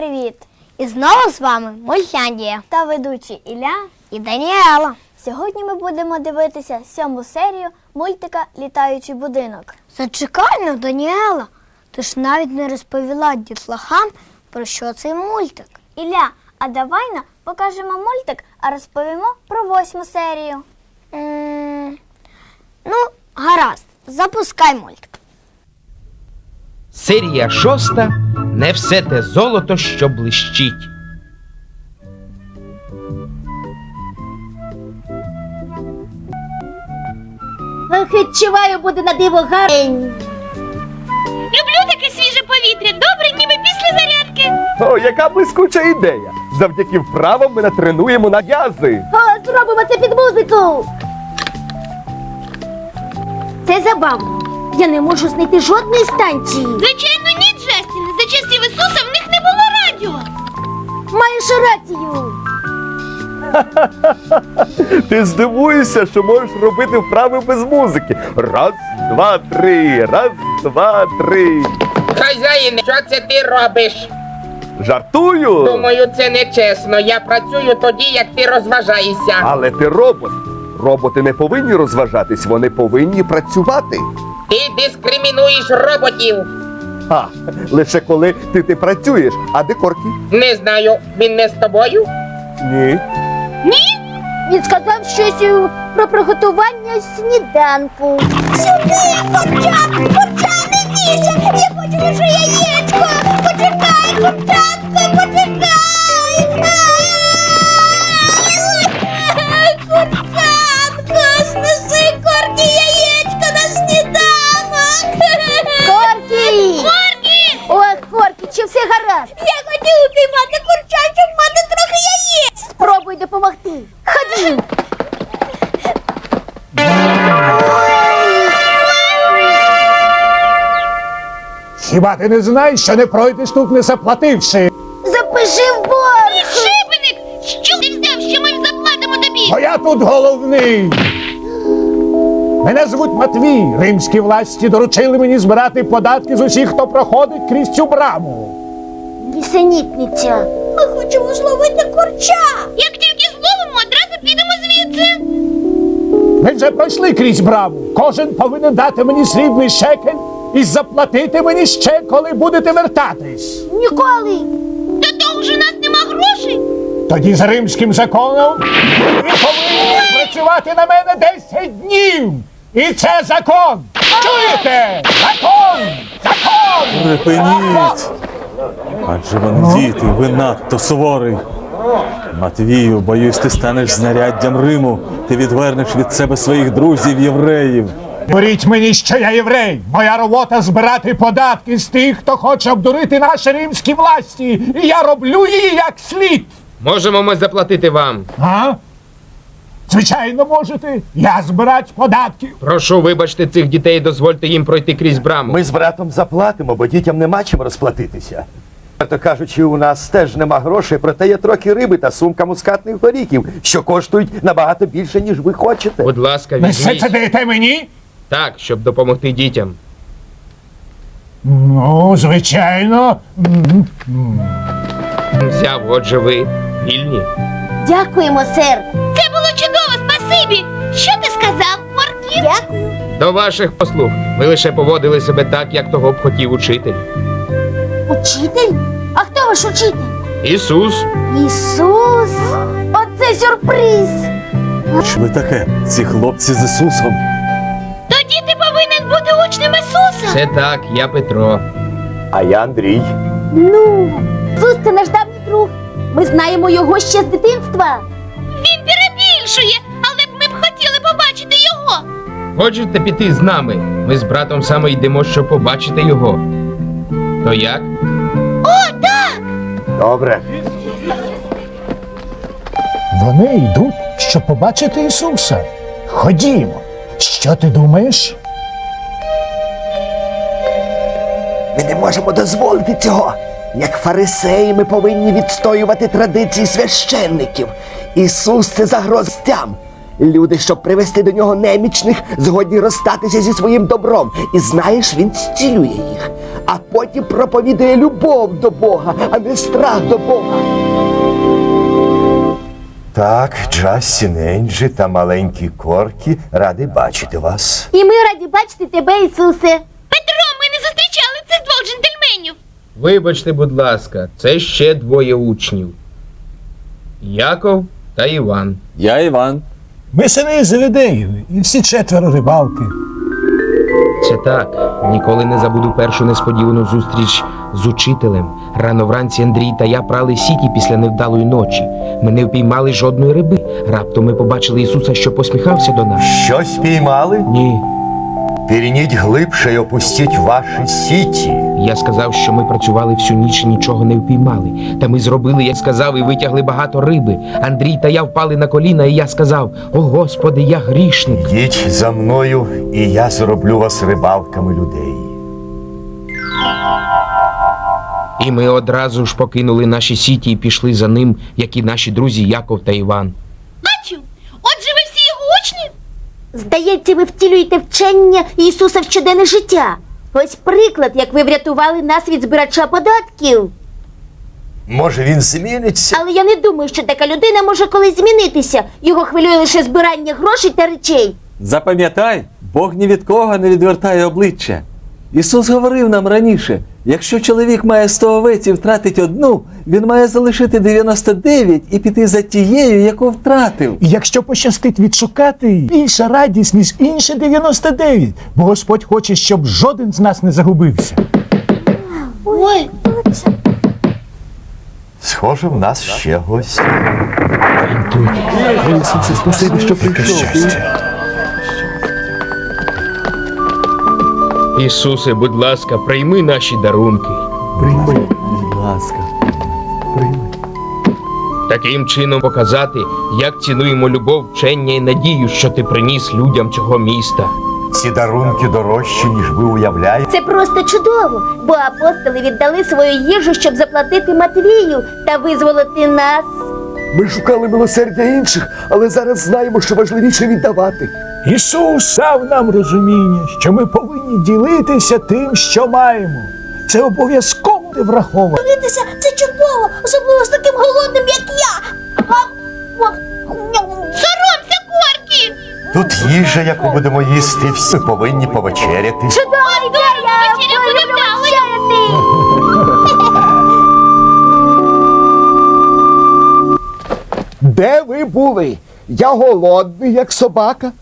привіт! І знову з вами Мультяндія та ведучі Ілля і Даніела. Сьогодні ми будемо дивитися сьому серію мультика Літаючий будинок. Зачекай ну, Даніела. Ти ж навіть не розповіла дітлахам, про що цей мультик. Ілля, а давай на покажемо мультик, а розповімо про восьму серію. ну, гаразд, запускай мультик. Серія шоста Не все те золото, що блищить. Відчуваю, буде на диво гарень. Люблю таке свіже повітря, добре, ніби після зарядки. О, яка блискуча ідея! Завдяки вправам ми натренуємо на м'язи. О, зробимо це під музику. Це забавно. Я не можу знайти жодної станції. Звичайно, ні, Джастін. За часів Ісуса в них не було радіо. Маєш рацію. Ти здивуєшся, що можеш робити вправи без музики. Раз, два, три, раз, два, три. Хазяїне, що це ти робиш? Жартую! Думаю, це не чесно. Я працюю тоді, як ти розважаєшся. Але ти робот. Роботи не повинні розважатись, вони повинні працювати. Ти дискримінуєш роботів. А, лише коли ти, ти працюєш, а де корки? Не знаю, він не з тобою? Ні. Ні? Він сказав щось е, про приготування сніданку. Сюди, курчак, курчак, не бійся, я хочу лише яєчко. Почекай, курчатко, почекай. Хіба ти не знаєш, що не пройдеш тут не заплативши? Запиши в борг. Шибеник! Що ти взяв, що ми заплатимо тобі? Бо я тут головний. Мене звуть Матвій. Римські власті доручили мені збирати податки з усіх, хто проходить крізь цю браму. Лісенітниця. Ми хочемо зловити курча. Як тільки зловимо, одразу підемо звідси. Ми вже пройшли крізь браму. Кожен повинен дати мені срібний шекель і заплатити мені ще, коли будете вертатись. Ніколи. До того ж у нас нема грошей. Тоді за римським законом ви повинні працювати на мене 10 днів. І це закон. Чуєте? Закон! Закон! Припиніть! Адже вони діти, ви надто суворий. Матвію, боюсь, ти станеш знаряддям Риму. Ти відвернеш від себе своїх друзів євреїв. Говоріть мені, що я єврей. Моя робота збирати податки з тих, хто хоче обдурити наші римські власті. І я роблю її як слід. Можемо ми заплатити вам. А? Звичайно, можете. Я збирать податки. Прошу, вибачте цих дітей, дозвольте їм пройти крізь браму. Ми з братом заплатимо, бо дітям нема чим розплатитися. То кажучи, у нас теж нема грошей, проте є трохи риби та сумка мускатних горіхів, що коштують набагато більше, ніж ви хочете. Будь ласка, Ви все це даєте мені? Так, щоб допомогти дітям. Ну, звичайно. Взяв, отже ви вільні. Дякуємо, сер. Це було чудово, спасибі. Що ти сказав, Морків? Дякую. До ваших послуг. Ви лише поводили себе так, як того б хотів учитель. Учитель? А хто ваш учитель? Ісус. Ісус. Оце сюрприз. Що ви таке? Ці хлопці з Ісусом. Тоді ти повинен бути учнем Ісуса. Це так, я Петро. А я Андрій. Ну, Ісус це наш давній друг. Ми знаємо його ще з дитинства. Він перебільшує, але б ми б хотіли побачити його. Хочете піти з нами? Ми з братом саме йдемо, щоб побачити його. То як? О, так! Добре. Вони йдуть, щоб побачити Ісуса. Ходімо. Що ти думаєш? Ми не можемо дозволити цього. Як фарисеї ми повинні відстоювати традиції священників. Ісус це загрозтям. Люди, щоб привести до нього немічних, згодні розстатися зі своїм добром. І знаєш, він зцілює їх. а потім проповідує любов до Бога, а не страх до Бога. Так, Джастін Енджі та маленькі корки ради бачити вас. І ми раді бачити тебе, Ісусе. Петро, ми не зустрічали цих двох джентльменів. Вибачте, будь ласка, це ще двоє учнів. Яков та Іван. Я Іван. Ми сини Заведеєві, і всі четверо рибалки. Це так. Ніколи не забуду першу несподівану зустріч з учителем. Рано вранці Андрій та я прали сіті після невдалої ночі. Ми не впіймали жодної риби. Раптом ми побачили Ісуса, що посміхався до нас. Щось піймали? Ні. Пірніть глибше й опустіть ваші сіті. Я сказав, що ми працювали всю ніч і нічого не впіймали. Та ми зробили, як сказав, і витягли багато риби. Андрій та я впали на коліна, і я сказав: О Господи, я грішник. Йдіть за мною, і я зроблю вас рибалками людей. І ми одразу ж покинули наші сіті і пішли за ним, як і наші друзі Яков та Іван. Бачу. Отже, ви всі його учні? Здається, ви втілюєте вчення Ісуса в щоденне життя. Ось приклад, як ви врятували нас від збирача податків. Може, він зміниться? Але я не думаю, що така людина може колись змінитися. Його хвилює лише збирання грошей та речей. Запам'ятай, Бог ні від кого не відвертає обличчя. Ісус говорив нам раніше: якщо чоловік має 100 овець і втратить одну, він має залишити 99 і піти за тією, яку втратив. І якщо пощастить відшукати її, більша радість, ніж інші 99, бо Господь хоче, щоб жоден з нас не загубився. Ой, Схоже, в нас ще гості. Спасибі, що прийшов. Ісусе, будь ласка, прийми наші дарунки. Прийми. Будь ласка. Таким чином показати, як цінуємо любов, вчення і надію, що ти приніс людям цього міста. Ці дарунки дорожчі, ніж ви уявляєте. це просто чудово, бо апостоли віддали свою їжу, щоб заплатити Матвію та визволити нас. Ми шукали милосердя інших, але зараз знаємо, що важливіше віддавати. Ісус дав нам розуміння, що ми повинні ділитися тим, що маємо. Це обов'язково не враховано. Дивитися, це чудово, особливо з таким голодним, як я. Соромся, корки! Тут їжа, яку будемо їсти, всі повинні повечеряти. Чудова ідея! вечеря! Де ви були? Я голодний, як собака.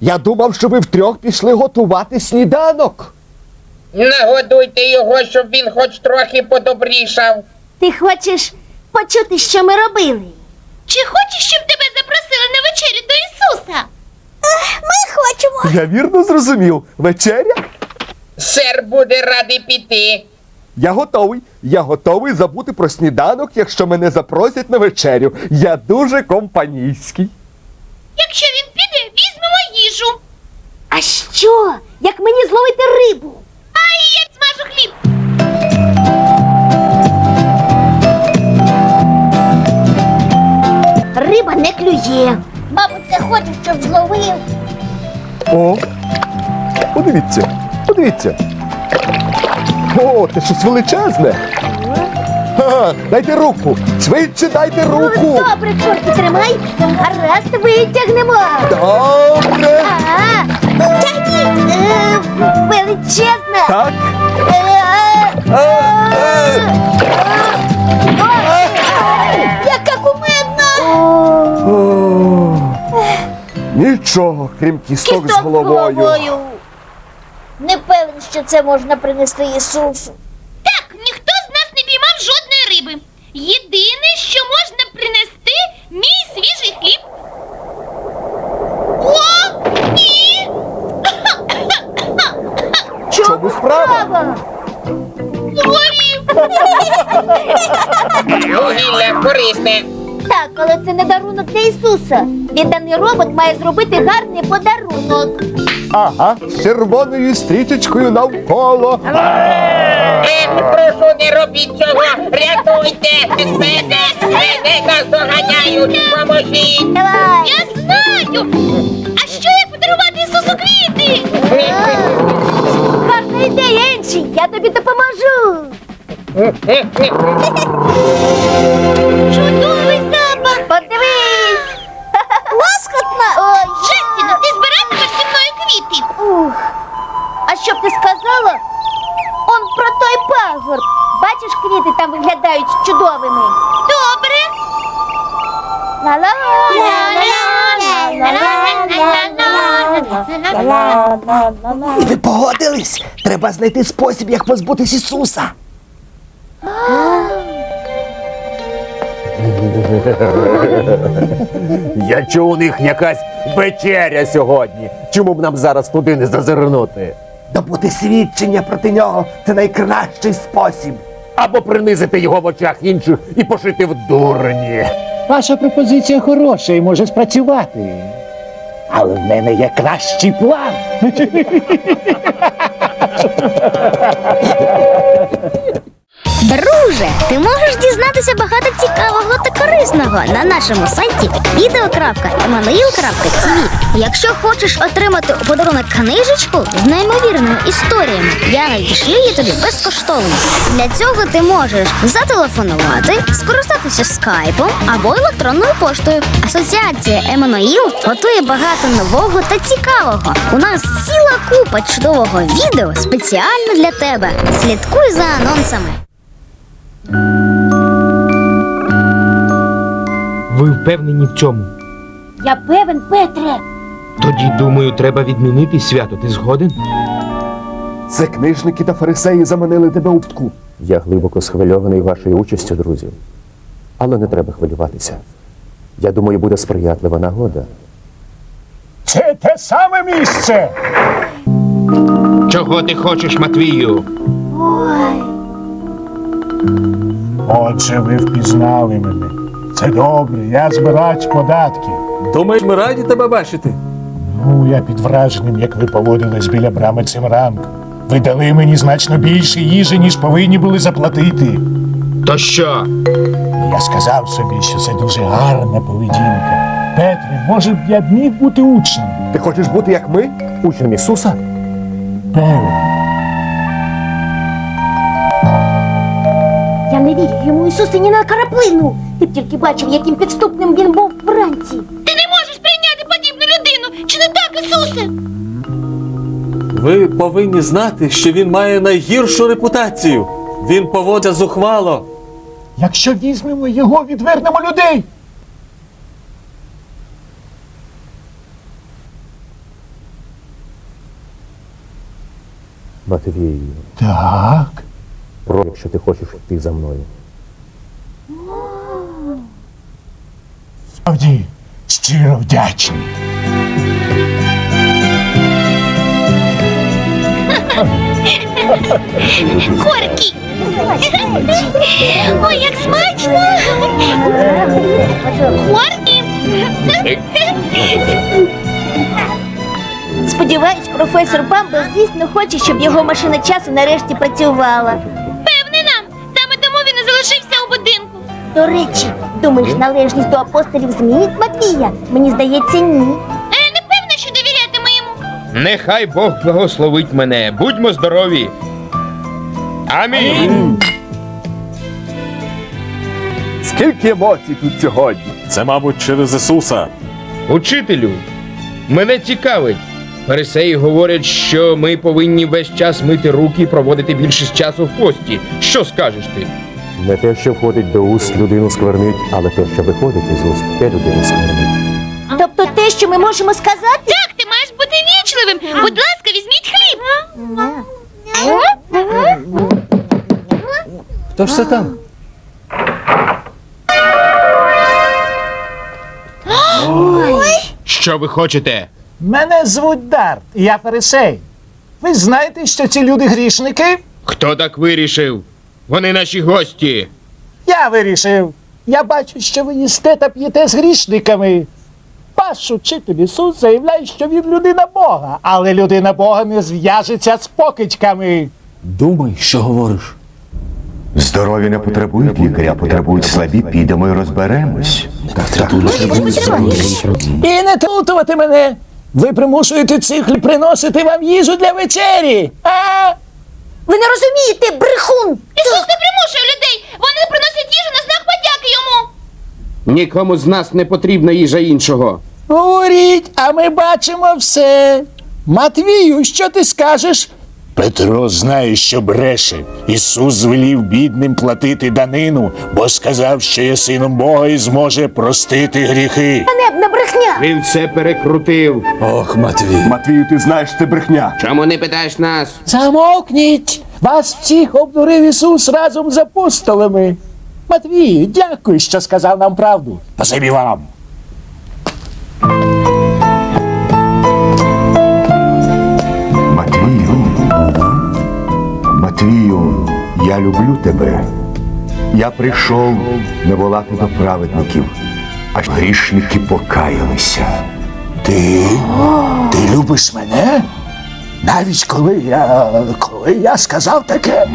Я думав, що ви втрьох пішли готувати сніданок. Нагодуйте його, щоб він хоч трохи подобрішав. Ти хочеш почути, що ми робили? Чи хочеш, щоб тебе запросили на вечерю до Ісуса? Ми хочемо. Я вірно зрозумів. Вечеря? Сер буде радий піти. Я готовий. Я готовий забути про сніданок, якщо мене запросять на вечерю. Я дуже компанійський. Якщо їжу. А що? Як мені зловити рибу? А і я смажу хліб. Риба не клює. Мабуть, не хоче, щоб зловив. О, подивіться, подивіться. О, це щось величезне. Дайте руку. Швидше дайте руку. Добре, чорті, тримай. Гаразд, витягнемо. Добре. Тягніть. Е, Величезна. Так. Е, е, Яка кумедна. О, нічого, крім кісток, з головою. Не певен, що це можна принести Ісусу. Так, ніхто з нас не піймав жодної риби. Єдине, що можна принести, мій свіжий хліб. О, ні! Чому справа? Згорів! Вугілля корисне. Так, але це не дарунок для Ісуса. Відданий робот має зробити гарний подарунок. Ага, з червоною стрічечкою навколо. Е, прошу, не робіть цього. Рятуйте! Мене! Мене нас доганяють! Поможіть! Давай. Я знаю! А що як подарувати Ісусу квіти? Гарна ідея, інший. Я тобі допоможу. Чудовий б? Он про той пагорб. Бачиш, квіти там виглядають чудовими. Добре. І ви погодились? Треба знайти спосіб, як позбутись Ісуса. Я чув у них якась вечеря сьогодні. Чому б нам зараз туди не зазирнути? Добути свідчення проти нього це найкращий спосіб. Або принизити його в очах інших і пошити в дурні. Ваша пропозиція хороша і може спрацювати. Але в мене є кращий план. Друже, ти можеш дізнатися багато цікавого та корисного на нашому сайті video.emanuil.tv Якщо хочеш отримати у подарунок книжечку з неймовірними історіями, я надішлю її тобі безкоштовно. Для цього ти можеш зателефонувати, скористатися скайпом або електронною поштою. Асоціація Еммануїл готує багато нового та цікавого. У нас ціла купа чудового відео спеціально для тебе. Слідкуй за анонсами. Ви впевнені в цьому? Я певен, Петре. Тоді, думаю, треба відмінити свято. Ти згоден? Це книжники та фарисеї заманили тебе у птку. Я глибоко схвильований вашою участю, друзі. Але не треба хвилюватися. Я думаю, буде сприятлива нагода. Це те саме місце. Чого ти хочеш, Матвію? Отже, ви впізнали мене. Це добре, я збирач податків. Думаєш, ми раді тебе бачити? Ну, я під враженням, як ви поводились біля брами цим ранком. Ви дали мені значно більше їжі, ніж повинні були заплатити. То що? Я сказав собі, що це дуже гарна поведінка. Петре, може б я б міг бути учнем? Ти хочеш бути як ми? Учнем Ісуса? Певен. Я не вірю йому Ісусу ні на краплину. Ти б тільки бачив, яким підступним він був вранці. Ти не можеш прийняти подібну людину. Чи не так, Ісусе? Ви повинні знати, що він має найгіршу репутацію. Він поводиться зухвало. Якщо візьмемо його, відвернемо людей. Матвію, Так. про якщо ти хочеш йти за мною. Справді, щиро вдячний. Хоркі. Ой, як смачно. Хоркі. Сподіваюсь, професор Бамбл дійсно хоче, щоб його машина часу нарешті працювала. Впевнена, саме тому він і залишився у будинку. До речі, думаєш, належність до апостолів змінить Матвія? Мені здається, ні. А я не певна, що довірятиму йому. Нехай Бог благословить мене. Будьмо здорові. Амінь. Скільки емоцій тут сьогодні? Це, мабуть, через Ісуса. Учителю, мене цікавить. Фарисеї говорять, що ми повинні весь час мити руки і проводити більшість часу в пості. Що скажеш ти? Не те, що входить до уст, людину сквернить, але те, що виходить із уст, те людину сквернить. Тобто те, що ми можемо сказати? Так, ти маєш бути вічливим. Будь ласка, візьміть хліб. Хто ж це там? Що ви хочете? Мене звуть Дарт, і я фарисей. Ви знаєте, що ці люди грішники? Хто так вирішив? Вони наші гості. Я вирішив. Я бачу, що ви їсте та п'єте з грішниками. Ваш учитель Ісус заявляє, що він людина Бога, але людина Бога не зв'яжеться з покидьками. Думай, що говориш. Здорові не потребують лікаря, потребують слабі, підемо і розберемось. І не плутувати мене. Ви примушуєте цих приносити вам їжу для вечері. А? Ви не розумієте, брехун! Ісус не примушує людей. Вони приносять їжу на знак подяки йому. Нікому з нас не потрібна їжа іншого. Говоріть, а ми бачимо все. Матвію, що ти скажеш? Петро знає, що бреше. Ісус звелів бідним платити данину, бо сказав, що є сином Бога і зможе простити гріхи. Не, не брехня! Він все перекрутив. Ох, Матвій. Матвію, ти знаєш, це брехня. Чому не питаєш нас? Замовкніть! Вас всіх обдурив Ісус разом з апостолами. Матвію, дякую, що сказав нам правду. Спасибі вам. Матвію, Матвію, я люблю тебе. Я прийшов не волати до праведників, а грішники покаялися. Ти? Ти любиш мене? Навіть коли я. коли я сказав таке.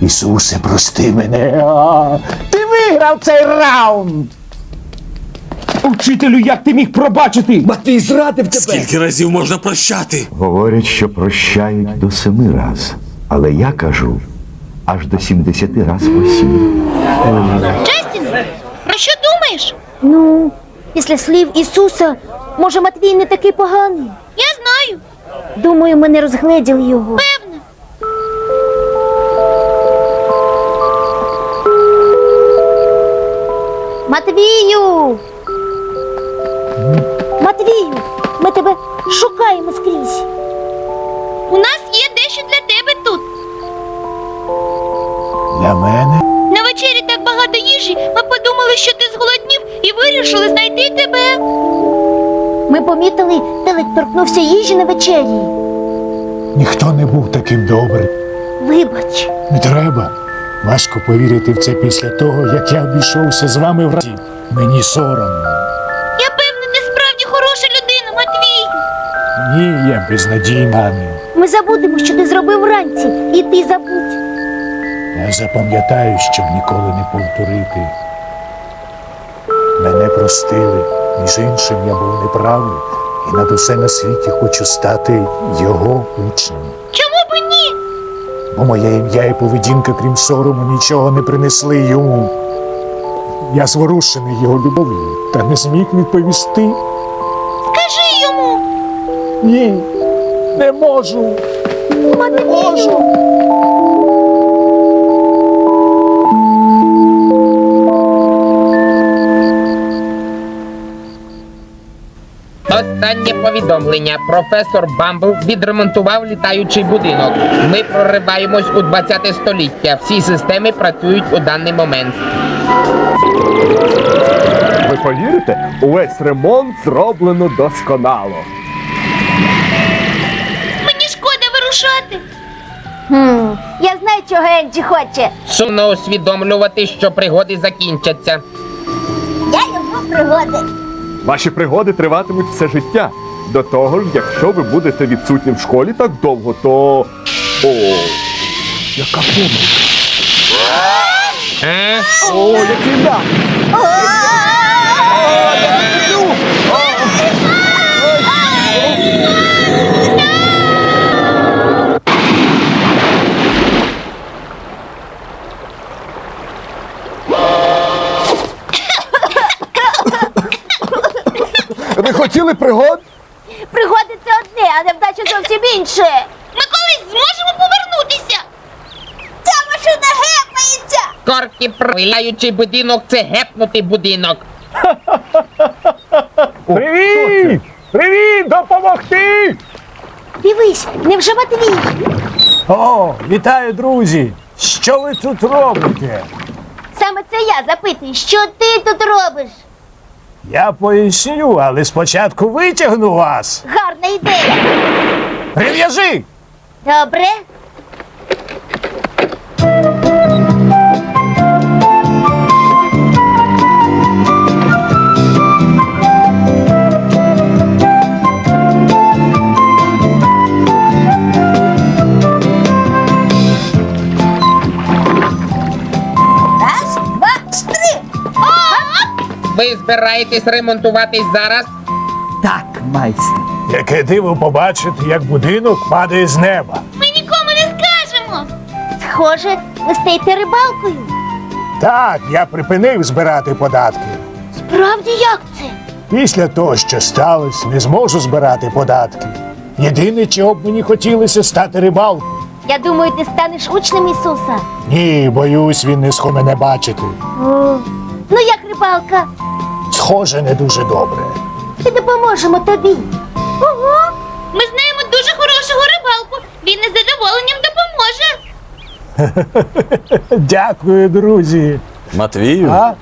Ісусе, прости мене. А, Ти виграв цей раунд. Учителю, як ти міг пробачити? Матвій зрадив тебе. Скільки разів можна прощати? Говорять, що прощають до семи раз, але я кажу аж до сімдесяти раз по сім. Джастін, про що думаєш? Ну, після слів Ісуса, може, Матвій не такий поганий. Я знаю. Думаю, ми не розгледіли його. Певно. Матвію! Матвію! Ми тебе шукаємо скрізь. У нас є дещо для тебе тут. Для мене? На вечері так багато їжі. Ми подумали, що ти зголоднів і вирішили знайти тебе. Ми помітили, телек торкнувся їжі на вечері. Ніхто не був таким добрим. Вибач. Не треба. Важко повірити в це після того, як я обійшовся з вами в раді. Мені соромно. Ні, я безнадійний. Ми забудемо, що ти зробив вранці, і ти забудь. Я запам'ятаю, щоб ніколи не повторити. Мене простили. Між іншим я був неправий і над усе на світі хочу стати його учнем. Чому б ні? Бо моє ім'я і поведінка, крім сорому, нічого не принесли йому. Я зворушений його любов'ю та не зміг відповісти. Скажи йому. Ні, не можу. Не можу. Останнє повідомлення. Професор Бамбл відремонтував літаючий будинок. Ми прориваємось у 20 століття. Всі системи працюють у даний момент. Ви повірите? Увесь ремонт зроблено досконало. Хм, я знаю, чого Енджі хоче. Сумно усвідомлювати, що пригоди закінчаться. Я люблю пригоди. Ваші пригоди триватимуть все життя. До того ж, якщо ви будете відсутнім в школі так довго, то. О, яка помилка. Е? О, який дах! Ви хотіли пригод? Пригоди це одне, а невдача зовсім інше. Ми колись зможемо повернутися. Ця машина гепається. Корки прилаючий будинок це гепнутий будинок. Привіт! Привіт! Допомогти! Дивись, невже Матвій? О, вітаю, друзі! Що ви тут робите? Саме це я запитую, що ти тут робиш? Я поясню, але спочатку витягну вас. Гарна ідея. Прив'яжи! Добре? Ви збираєтесь ремонтуватись зараз? Так, майстер. Яке диво побачити, як будинок падає з неба. Ми нікому не скажемо. Схоже, ви стаєте рибалкою. Так, я припинив збирати податки. Справді як це? Після того, що сталося, не зможу збирати податки. Єдине, чого б мені хотілося стати рибалкою. Я думаю, ти станеш учнем Ісуса. Ні, боюсь, він не схо мене бачити. Ну як рибалка? Схоже, не дуже добре. Ми допоможемо тобі. Ого! Ми знаємо дуже хорошого рибалку. Він із задоволенням допоможе. Дякую, друзі. Матвію, А?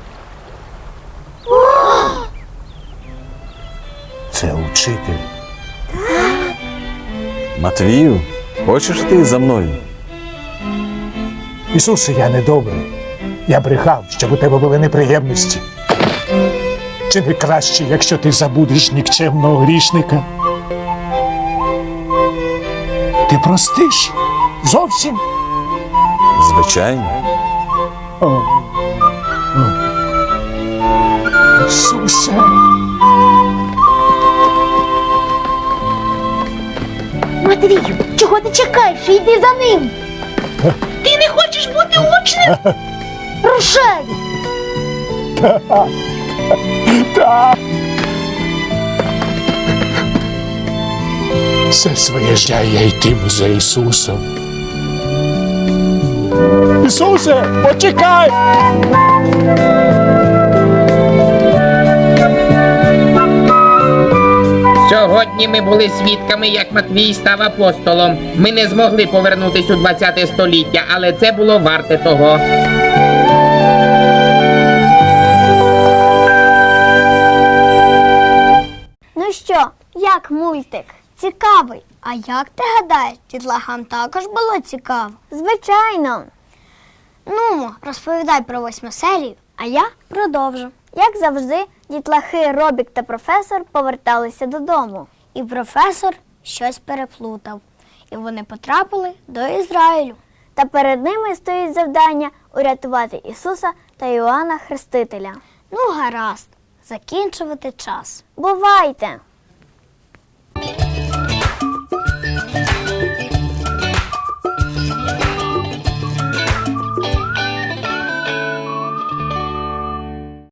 Це учитель. Матвію, хочеш ти за мною? Ісусе, я недобрий. Я брехав, щоб у тебе були неприємності. Чи не краще, якщо ти забудеш нікчемного грішника? Ти простиш? Зовсім? Звичайно. О. О. Ісусе. Матвію, чого ти чекаєш? Йди за ним. Ти не хочеш бути учнем? Рушай! Так. Все своє життя я йтиму за Ісусом. Ісусе, почекай! Сьогодні ми були свідками, як Матвій став апостолом. Ми не змогли повернутись у 20 століття, але це було варте того. Що, як мультик? Цікавий. А як ти гадаєш, дітлахам також було цікаво? Звичайно. Ну, розповідай про восьму серію, а я продовжу. Як завжди, дітлахи Робік та професор поверталися додому. І професор щось переплутав. І вони потрапили до Ізраїлю. Та перед ними стоїть завдання урятувати Ісуса та Іоанна Хрестителя. Ну, гаразд, закінчувати час. Бувайте!